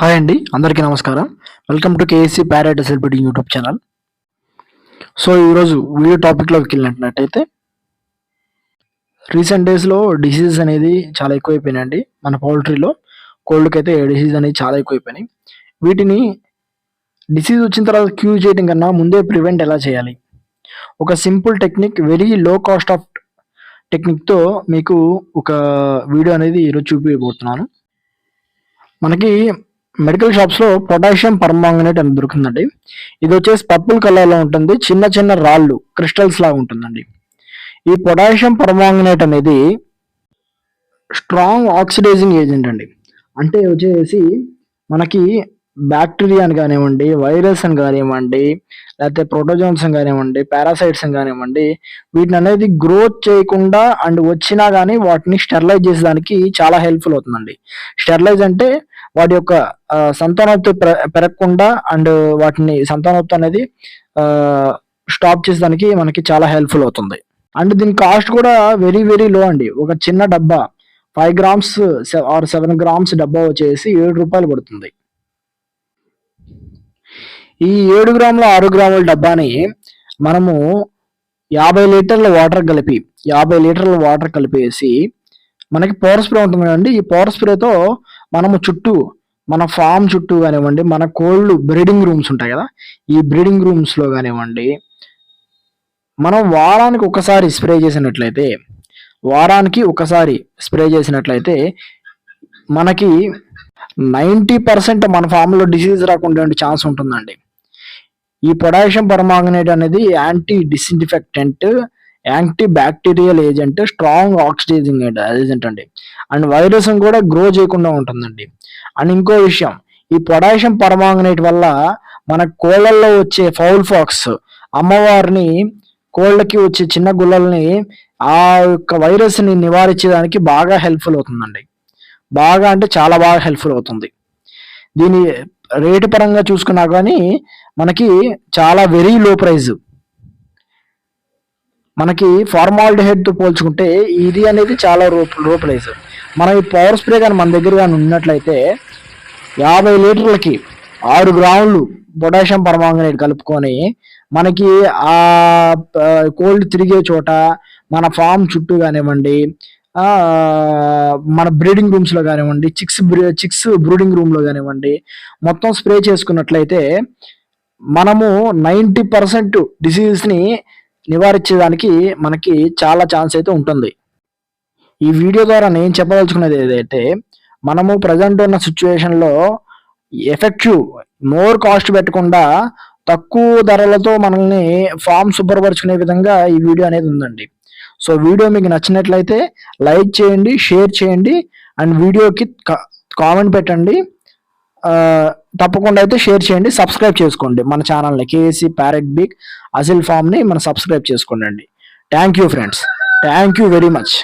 Hi అండి అందరికీ నమస్కారం. Welcome to KSC parrot celebrity YouTube channel so ఈరోజు వీడియో టాపిక్లోకి వెళ్ళినట్లయితే రీసెంట్ డేస్లో డిసీజెస్ అనేది చాలా ఎక్కువైపోయినాయండి. మన పౌల్ట్రీలో కోల్డ్కి అయితే డిసీజ్ అనేది చాలా ఎక్కువైపోయినాయి. వీటిని డిసీజ్ వచ్చిన తర్వాత క్యూర్ చేయడం కన్నా ముందే ప్రివెంట్ ఎలా చేయాలి? ఒక simple technique very low cost of టెక్నిక్తో మీకు ఒక వీడియో అనేది ఈరోజు చూపించబోతున్నాను మనకి మెడికల్ షాప్స్లో పొటాషియం పర్మాంగనేట్ అని దొరుకుతుందండి. ఇది వచ్చేసి పర్పుల్ కలర్లో ఉంటుంది. చిన్న చిన్న రాళ్ళు క్రిస్టల్స్ లాగా ఉంటుందండి. ఈ పొటాషియం పర్మాంగనేట్ అనేది స్ట్రాంగ్ ఆక్సిడైజింగ్ ఏజెంట్ అండి. అంటే వచ్చేసి మనకి బ్యాక్టీరియా అని కానివ్వండి వైరస్ అని కానివ్వండి లేకపోతే ప్రోటోజోన్స్ అని కానివ్వండి పారాసైట్స్ అని కానివ్వండి వీటిని అనేది గ్రోత్ చేయకుండా అండ్ వచ్చినా కానీ వాటిని స్టెరిలైజ్ చేసేదానికి చాలా హెల్ప్ఫుల్ అవుతుందండి. స్టెరిలైజ్ అంటే వాటి యొక్క ఆ, సంతానోత్పత్తి పెర- పెరగకుండా అండ్ వాటిని సంతానోత్పత్తి అనేది స్టాప్ చేసేదానికి మనకి చాలా హెల్ప్ఫుల్ అవుతుంది. అండ్ దీని కాస్ట్ కూడా వెరీ వెరీ లో అండి. ఒక చిన్న డబ్బా five grams or seven grams డబ్బా వచ్చేసి ఏడు రూపాయలు పడుతుంది. ఈ ఏడు గ్రాముల ఆరు గ్రాముల డబ్బాని మనము యాభై లీటర్ల వాటర్ కలిపి యాభై లీటర్ల వాటర్ కలిపేసి మనకి పవర్ స్ప్రే ఉంటుంది కదండి. ఈ పవర్ స్ప్రేతో మనము చుట్టూ మన ఫామ్ చుట్టూ కానివ్వండి మన కోళ్ళు బ్రీడింగ్ రూమ్స్ ఉంటాయి కదా ఈ బ్రీడింగ్ రూమ్స్లో కానివ్వండి మనం వారానికి ఒకసారి స్ప్రే చేసినట్లయితే వారానికి ఒకసారి స్ప్రే చేసినట్లయితే మనకి నైంటీ పర్సెంట్ మన ఫామ్లో డిసీజ్ రాకుండా ఛాన్స్ ఉంటుందండి. ఈ పొటాషియం పర్మాంగనేట్ అనేది anti disinfectant anti bacterial agent strong oxidizing agent అండి. అండ్ వైరస్ కూడా గ్రో చేయకుండా ఉంటుందండి. అండ్ ఇంకో విషయం ఈ పొటాషియం పరమాంగనేట్ వల్ల మన కోళ్ళల్లో వచ్చే ఫౌల్ ఫాక్స్ అమ్మవారిని కోళ్ళకి వచ్చే చిన్న గుల్లల్ని ఆ యొక్క వైరస్ని నివారించడానికి బాగా హెల్ప్ఫుల్ అవుతుందండి. బాగా అంటే చాలా బాగా హెల్ప్ఫుల్ అవుతుంది. దీని రేటు పరంగా చూసుకున్నా కానీ మనకి చాలా వెరీ లో ప్రైజ్ మనకి ఫార్మాలిటీ హెడ్తో పోల్చుకుంటే ఇది అనేది చాలా లో లో మనం ఈ పవర్ స్ప్రే కానీ మన దగ్గర కానీ ఉన్నట్లయితే యాభై లీటర్లకి ఆరు గ్రాములు పొటాషియం పర్మాంగనేట్ కలుపుకొని మనకి ఆ కోల్డ్ తిరిగే చోట మన ఫామ్ చుట్టూ కానివ్వండి మన బ్రీడింగ్ రూమ్స్లో కానివ్వండి చిక్స్ చిక్స్ బ్రూడింగ్ రూమ్లో కానివ్వండి మొత్తం స్ప్రే చేసుకున్నట్లయితే మనము నైంటీ పర్సెంట్ డిసీజ్ని నివారించేదానికి మనకి చాలా ఛాన్స్ అయితే ఉంటుంది. ఈ వీడియో ద్వారా నేను చెప్పదలుచుకున్నది ఏదైతే మనము ప్రజెంట్ ఉన్న సిచ్యువేషన్లో ఎఫెక్టివ్ మోర్ కాస్ట్ పెట్టకుండా తక్కువ ధరలతో మనల్ని ఫామ్ శుభ్రపరచుకునే విధంగా ఈ వీడియో అనేది ఉందండి. సో వీడియో మీకు నచ్చినట్లయితే లైక్ చేయండి షేర్ చేయండి అండ్ వీడియోకి కామెంట్ పెట్టండి. తప్పకుండా అయితే షేర్ చేయండి సబ్స్క్రైబ్ చేసుకోండి మన ఛానల్ని కేఎస్సి ప్యారెట్ బిగ్ అసిల్ ఫామ్ని మనం సబ్స్క్రైబ్ చేసుకోండి thank you friends thank you very much